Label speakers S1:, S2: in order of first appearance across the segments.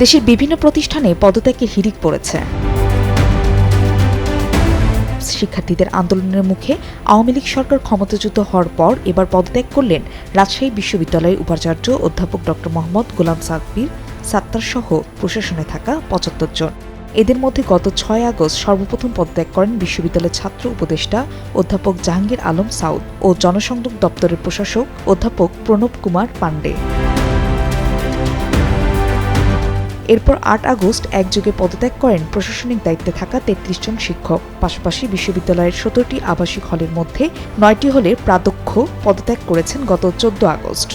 S1: দেশের বিভিন্ন প্রতিষ্ঠানে পদত্যাগের হিড়িক পড়েছে। শিক্ষার্থীদের আন্দোলনের মুখে আওয়ামী লীগ সরকার ক্ষমতাচ্যুত হওয়ার পর এবার পদত্যাগ করলেন রাজশাহী বিশ্ববিদ্যালয়ের উপাচার্য অধ্যাপক ড মোহাম্মদ গোলাম সাকবির সাত্তার সহ প্রশাসনে থাকা পঁচাত্তর জন। এদের মধ্যে গত ছয় আগস্ট সর্বপ্রথম পদত্যাগ করেন বিশ্ববিদ্যালয়ের ছাত্র উপদেষ্টা অধ্যাপক জাহাঙ্গীর আলম সাউদ ও জনসংযোগ দপ্তরের প্রশাসক অধ্যাপক প্রণব কুমার পাণ্ডে। এরপর আট আগস্ট একযোগে পদত্যাগ করেন প্রশাসনিক দায়িত্বে থাকা তেত্রিশ জন শিক্ষক। পাশাপাশি বিশ্ববিদ্যালয়ের সতেরোটি আবাসিক হলের মধ্যে নয়টি হলের প্রাধ্যক্ষ পদত্যাগ করেছেন গত চোদ্দ আগস্ট।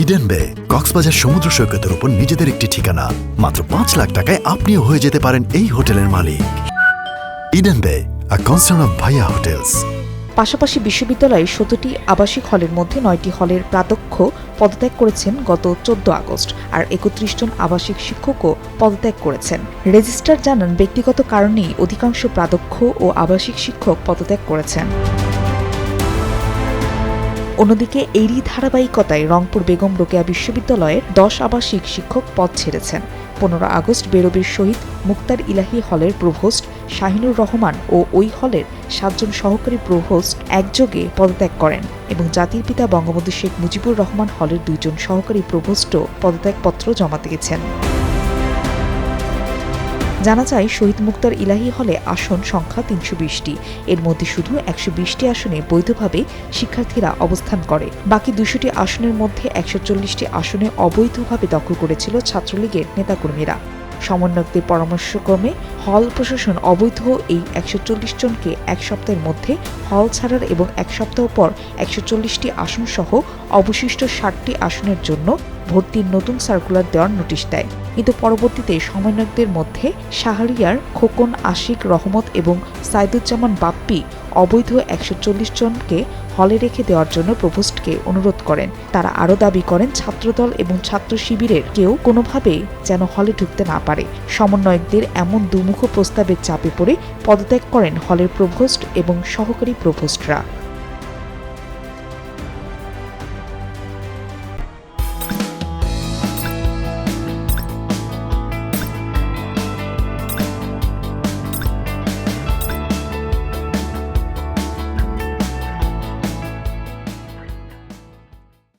S2: ইডেন বে কক্সবাজার সমুদ্র সৈকতের উপর নিজেদের একটি ঠিকানা। মাত্র পাঁচ লাখ টাকায় আপনিও হয়ে যেতে পারেন এই হোটেলের মালিক। Eden Bay a concern of ভাইয়া হোটেলস
S1: পাশাপাশি বিশ্ববিদ্যালয়ের সতেরোটি আবাসিক হলের মধ্যে নয়টি হলের প্রাধ্যক্ষ পদত্যাগ করেছেন গত চোদ্দ আগস্ট, আর একত্রিশ জন আবাসিক শিক্ষকও পদত্যাগ করেছেন। রেজিস্ট্রার জানান, ব্যক্তিগত কারণেই অধিকাংশ প্রাধ্যক্ষ ও আবাসিক শিক্ষক পদত্যাগ করেছেন। অন্যদিকে, এরই ধারাবাহিকতায় রংপুর বেগম রোকেয়া বিশ্ববিদ্যালয়ের দশ আবাসিক শিক্ষক পদ ছেড়েছেন। পনেরো আগস্ট বেরবির শহীদ মুক্তার ইলাহি হলের প্রভোস্ট শাহিনুর রহমান ও ওই হলের সাতজন সহকারী প্রভোস্ট একযোগে পদত্যাগ করেন এবং জাতির পিতা বঙ্গবন্ধু শেখ মুজিবুর রহমান হলের দুইজন সহকারী প্রভোস্টও পদত্যাগপত্র জমা দিয়েছেন। জানা যায়, শহীদ মুক্তার ইলাহি হলে আসন সংখ্যা তিনশো বিশটি। এর মধ্যে শুধু একশো বিশটি আসনে বৈধভাবে শিক্ষার্থীরা অবস্থান করে। বাকি দুশোটি আসনের মধ্যে একশো চল্লিশটি আসনে অবৈধভাবে দখল করেছিল ছাত্রলীগের নেতাকর্মীরা। সমন্বয়কদের পরামর্শক্রমে হল প্রশাসন অবৈধ এই একশো চল্লিশ জনকে এক সপ্তাহের মধ্যে হল ছাড়ার এবং এক সপ্তাহ পর একশো চল্লিশটি আসন সহ অবশিষ্ট ষাটটি আসনের জন্য ভর্তির নতুন সার্কুলার দেওয়ার নোটিশ দেয়। কিন্তু পরবর্তীতে সমন্বয়কদের মধ্যে শাহরিয়ার, খোকন, আশিক রহমত এবং সাইদুজ্জামান বাপ্পি অবৈধ একশো চল্লিশ জনকে হলে রেখে দেওয়ার জন্য প্রভোস্টকে অনুরোধ করেন। তারা আরও দাবি করেন, ছাত্রদল এবং ছাত্র শিবিরের কেউ কোনোভাবে যেন হলে ঢুকতে না পারে। সমন্বয়কদের এমন দুমুখ প্রস্তাবের চাপে পড়ে পদত্যাগ করেন হলের প্রভোস্ট এবং সহকারী প্রভোস্টরা।